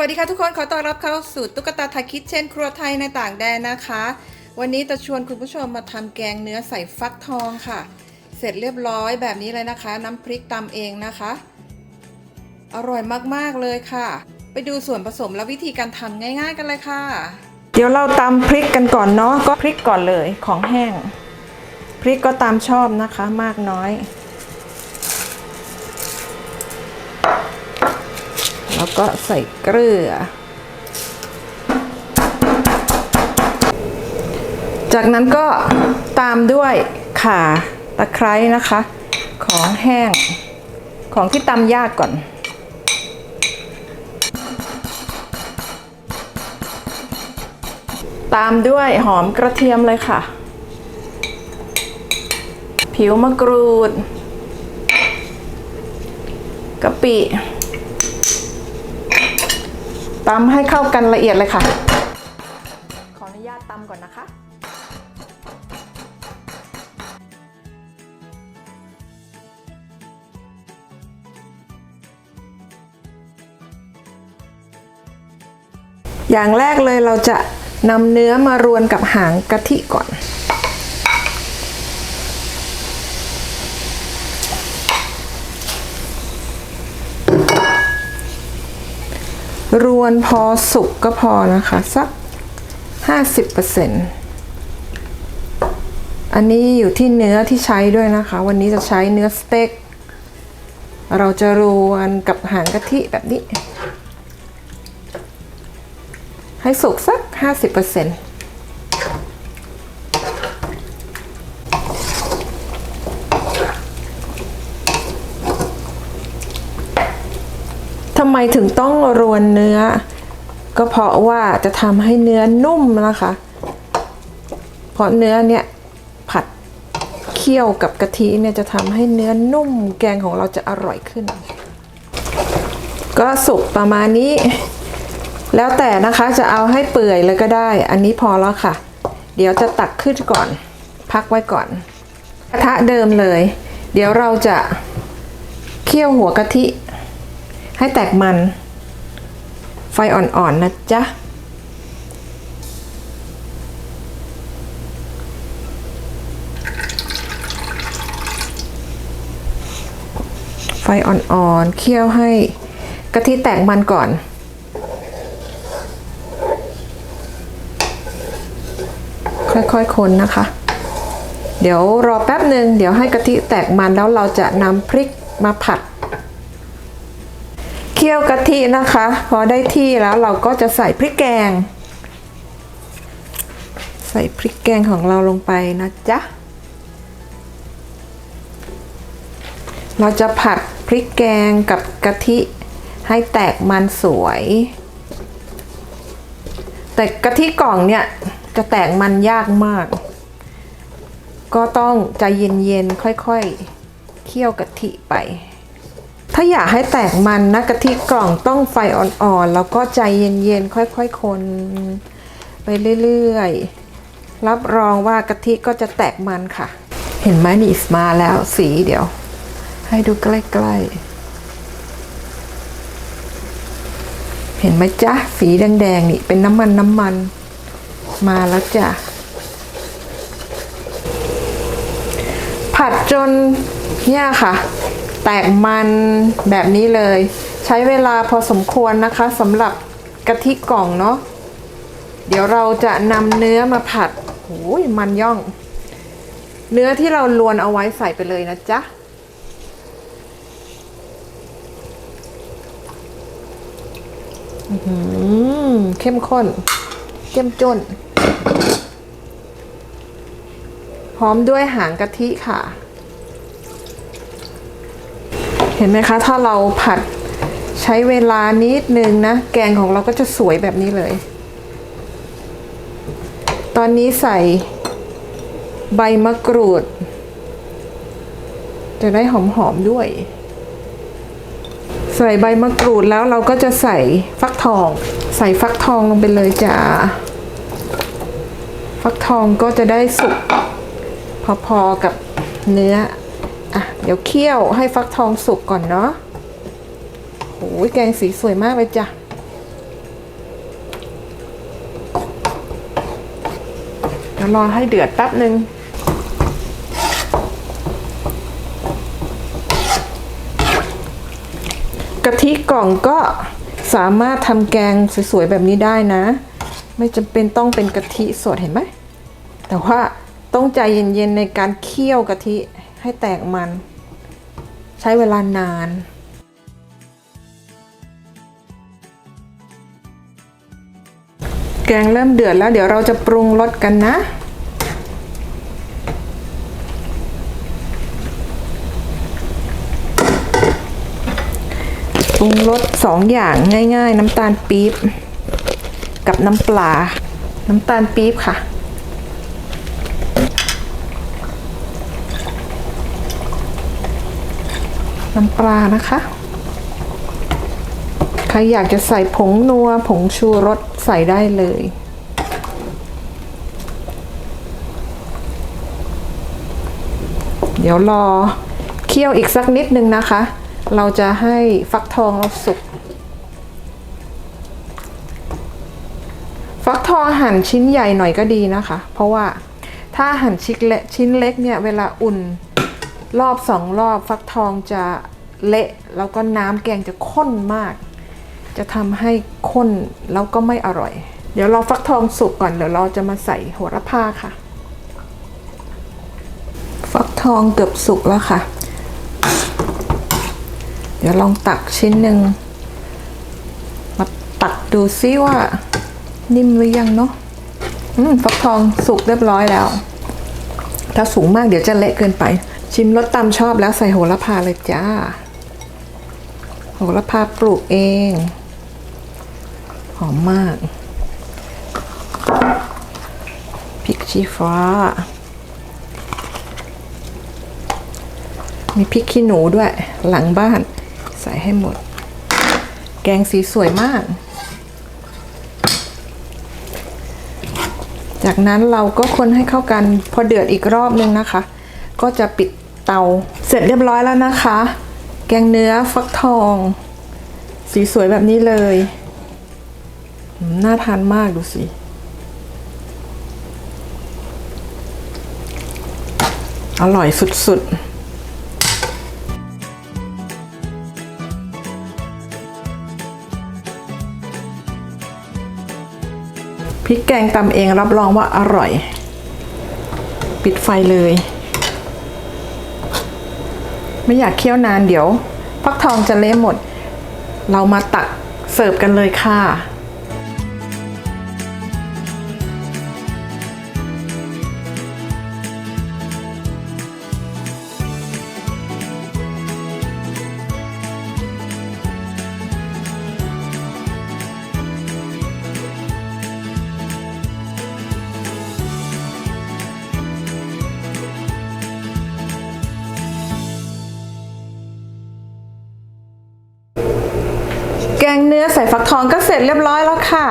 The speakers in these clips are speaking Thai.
สวัสดีค่ะทุกคนขอต้อนรับเข้าสู่ตุ๊กตาทยคิดเช่นครัวไทยในต่างแดนนะคะ วันนี้จะชวนคุณผู้ชมมาทำแกงเนื้อใส่ฟักทองค่ะ เสร็จเรียบร้อยแบบนี้เลยนะคะ น้ำพริกตำเองนะคะ อร่อยมากๆเลยค่ะ ไปดูส่วนผสมและวิธีการทำง่าย ๆ กันเลยค่ะ เดี๋ยวเราตำพริกกันก่อนเนาะก็พริกก่อนเลยของแห้ง พริกก็ตามชอบนะคะ มากน้อย แล้วก็ใส่เกลือ จากนั้นก็ตามด้วยข่าตะไคร้นะคะ ของแห้งของที่ตำยากก่อนตามด้วยหอมกระเทียมเลยค่ะ ผิวมะกรูดกะปิ ตำให้เข้ากันละเอียดเลยค่ะ ขออนุญาตตำก่อนนะคะ อย่างแรกเลยเราจะนำเนื้อมารวนกับหางกะทิก่อน รวนพอสุกก็พอนะคะ สัก 50%อันนี้อยู่ที่เนื้อที่ใช้ด้วยนะคะ วันนี้จะใช้เนื้อสเต็ก เราจะรวนกับหางกะทิแบบนี้ ให้สุกสัก 50%ทำไมถึงต้องรวนเนื้อ ก็เพราะว่าจะทำให้เนื้อนุ่มนะคะ เพราะเนื้อเนี่ยผัดเคี่ยวกับกะทิเนี่ยจะทำให้เนื้อนุ่ม แกงของเราจะอร่อยขึ้น ก็สุกประมาณนี้ แล้วแต่นะคะจะเอาให้เปื่อยเลยก็ได้ อันนี้พอแล้วค่ะ เดี๋ยวจะตักขึ้นก่อน พักไว้ก่อน กระทะเดิมเลย เดี๋ยวเราจะเคี่ยวหัวกะทิ ให้แตกมัน ไฟอ่อนๆนะจ๊ะ ไฟอ่อนๆ เคี่ยวให้กะทิแตกมันก่อนค่อยๆ คนนะคะ เดี๋ยวรอแป๊บหนึ่งเดี๋ยวให้กะทิแตกมันแล้วเราจะนำพริกมาผัด เคี่ยวกะทินะคะ พอได้ที่แล้วเราก็จะใส่พริกแกง ใส่พริกแกงของเราลงไปนะจ๊ะ เราจะผัดพริกแกงกับกะทิให้แตกมันสวย แต่กะทิกล่องเนี่ยจะแตกมันยากมาก ก็ต้องใจเย็นๆค่อยๆ เคี่ยวกะทิไป ถ้าอยากให้แตกมันนะกะทิกล่องต้องไฟอ่อนๆ แล้วก็ใจเย็นๆ ค่อยๆ คนไปเรื่อยๆ รับรองว่ากะทิก็จะแตกมันค่ะ เห็นไหมนี่มาแล้วสีเดี๋ยว ให้ดูใกล้ๆ เห็นไหมจ๊ะ สีแดงๆ นี่เป็นน้ำมันน้ำมันมาแล้วจ้ะ ผัดจนเนี่ยค่ะ แตกมันแบบนี้เลย ใช้เวลาพอสมควรนะคะสำหรับกะทิกล่องเนาะเดี๋ยวเราจะนำเนื้อมาผัดโอ้ยมันย่อง เนื้อที่เราลวนเอาไว้ใส่ไปเลยนะจ๊ะอื้อหือเข้มข้นเข้มจนพร้อมด้วยหางกะทิค่ะ เห็นไหมคะ ถ้าเราผัดใช้เวลานิดนึงนะ แกงของเราก็จะสวยแบบนี้เลย ตอนนี้ใส่ใบมะกรูด จะได้หอมๆด้วย ใส่ใบมะกรูดแล้วเราก็จะใส่ฟักทอง ใส่ฟักทองลงไปเลยจ้าฟักทองก็จะได้สุกพอๆกับเนื้อ อะเดี๋ยวเคี่ยวให้ฟักทองสุกก่อนเนาะโอ้ยแกงสีสวยมากเลยจ้ะรอให้เดือดแป๊บหนึ่งกะทิกล่องก็สามารถทำแกงสวยๆแบบนี้ได้นะ ไม่จำเป็นต้องเป็นกะทิสดเห็นไหม แต่ว่าต้องใจเย็นๆในการเคี่ยวกะทิ ให้แตกมัน ใช้เวลานาน แกงเริ่มเดือดแล้วเดี๋ยวเราจะปรุงรสกันนะ ปรุงรสสองอย่างง่าย ๆ น้ำตาลปี๊บกับน้ำปลา น้ำตาลปี๊บค่ะ น้ำปลานะคะ ใครอยากจะใส่ผงนัว ผงชูรสใส่ได้เลยเดี๋ยวรอเคี่ยวอีกสักนิดนึงนะคะ เราจะให้ฟักทองเราสุก ฟักทองหั่นชิ้นใหญ่หน่อยก็ดีนะคะ เพราะว่าถ้าหั่นชิ้นเล็กชิ้นเล็กเนี่ยเวลาอุ่น รอบสองรอบฟักทองจะเละแล้วก็น้ำแกงจะข้นมาก จะทำให้ข้นแล้วก็ไม่อร่อย เดี๋ยวรอฟักทองสุกก่อนเดี๋ยวเราจะมาใส่โหระพาค่ะ ฟักทองเกือบสุกแล้วค่ะ เดี๋ยวลองตักชิ้นหนึ่งมาตักดูซิว่านิ่มหรือยังเนาะฟักทองสุกเรียบร้อยแล้ว ถ้าสูงมากเดี๋ยวจะเละเกินไป ชิมรสตามชอบแล้วใส่โหระพาเลยจ้า โหระพาปลูกเอง หอมมากพริกชี้ฟ้า มีพริกขี้หนูด้วยหลังบ้าน ใส่ให้หมด แกงสีสวยมาก จากนั้นเราก็คนให้เข้ากันพอเดือดอีกรอบนึงนะคะ ก็จะปิดเตาเสร็จเรียบร้อยแล้วนะคะ แกงเนื้อฟักทอง สีสวยแบบนี้เลยน่าทานมากดูสิอร่อยสุดๆพริกแกงตำเองรับรองว่าอร่อย ปิดไฟเลย ไม่อยากเคี่ยวนานเดี๋ยวฟักทองจะเละหมด เรามาตักเสิร์ฟกันเลยค่ะ นื้อใส่ฟักทองก็เสร็จเรียบร้อยแล้วค่ะ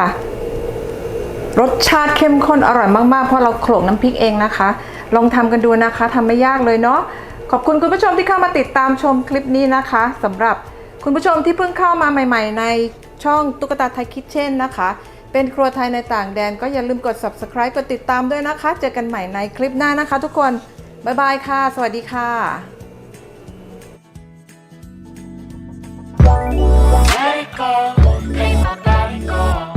รสชาติเข้มข้นอร่อยมากๆ เพราะเราโขลกน้ำพริกเองนะคะ ลองทำกันดูนะคะทำไม่ยากเลยเนาะขอบคุณคุณผู้ชมที่เข้ามาติดตามชมคลิปนี้นะคะสำหรับคุณผู้ชมที่เพิ่งเข้ามาใหม่ ๆ ในช่องตุ๊กตาไทยคิทเช่นนะคะ เป็นครัวไทยในต่างแดนก็อย่าลืมกด subscribe กดติดตามด้วยนะคะ เจอกันใหม่ในคลิปหน้านะคะ ทุกคน บ๊ายบายค่ะ สวัสดีค่ะ Rico, rico, rico.